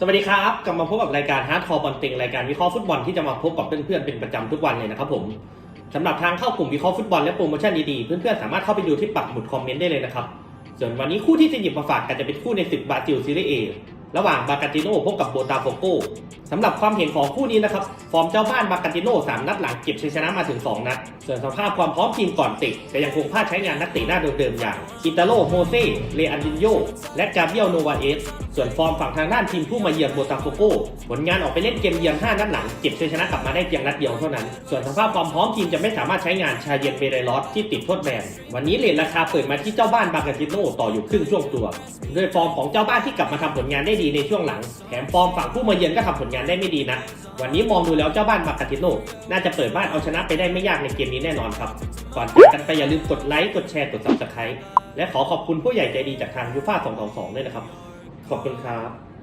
สวัสดีครับกลับมาพบกับรายการฮาร์ดคอร์บอลติงรายการวิเคราะห์ฟุตบอลที่จะมาพบกับเพื่อนๆเป็นประจำทุกวันเลยนะครับผมสำหรับทางเข้ากลุ่มวิเคราะห์ฟุตบอลและโปรโมชั่นดีๆเพื่อนๆสามารถเข้าไปดูที่ปักหมุดคอมเมนต์ได้เลยนะครับส่วนวันนี้คู่ที่จะหยิบมาฝากกันจะเป็นคู่ในศึกบราซิลซีรีส์เอระหว่างบาการติโนพบกับโบตาโฟโกสำหรับความเห็นของคู่นี้นะครับฟอร์มเจ้าบ้านบาการติโนสามนัดหลังเก็บชัยชนะมาถึงสองนัด ส่วนสภาพความพร้อมทีมก่อนติดก็ยังคงพลาดใช้งานนักเตะหน้าเดิมๆอย่างอิตาโลโมเซ่เลอันดินโยและกาเบียลโนวาเอส ส่วนฟอร์มฝั่งทางด้านทีมผู้มาเยือนโบตาโฟโก้ผลงานออกไปเล่นเกมเยือน5นัดหลังเก็บชัยชนะกลับมาได้เพียงนัดเดียวเท่านั้น ส่วนสภาพความพร้อมทีมจะไม่สามารถใช้งานชาเยนเบเรลอสที่ติดโทษแบนวันนี้เลทราคาเปิดมาที่เจ้าบ้านบางกาติโนต่ออยู่ครึ่งช่วงตัวโดยฟอร์มของเจ้าบ้านที่กลับมาทำผลงานได้ดีในช่วงหลังแถมฟอร์มฝั่งผู้มาเยือนก็ทำผลงานได้ไม่ดีนะวันนี้มองดูแล้วเจ้าบ้านบางกาติโนน่าจะเปิดบ้านเอาชนะไปได้ไม่ยากในเกมนี้แน่นอนครับก่อนจากกันไปอย่าลืมกดไลค์กดแชร์กด subscribe และขอขอบคุณผู้ใหญ่ใจดีจากทางยูฟ่า222ด้วยนะครับ ขอบคุณครับ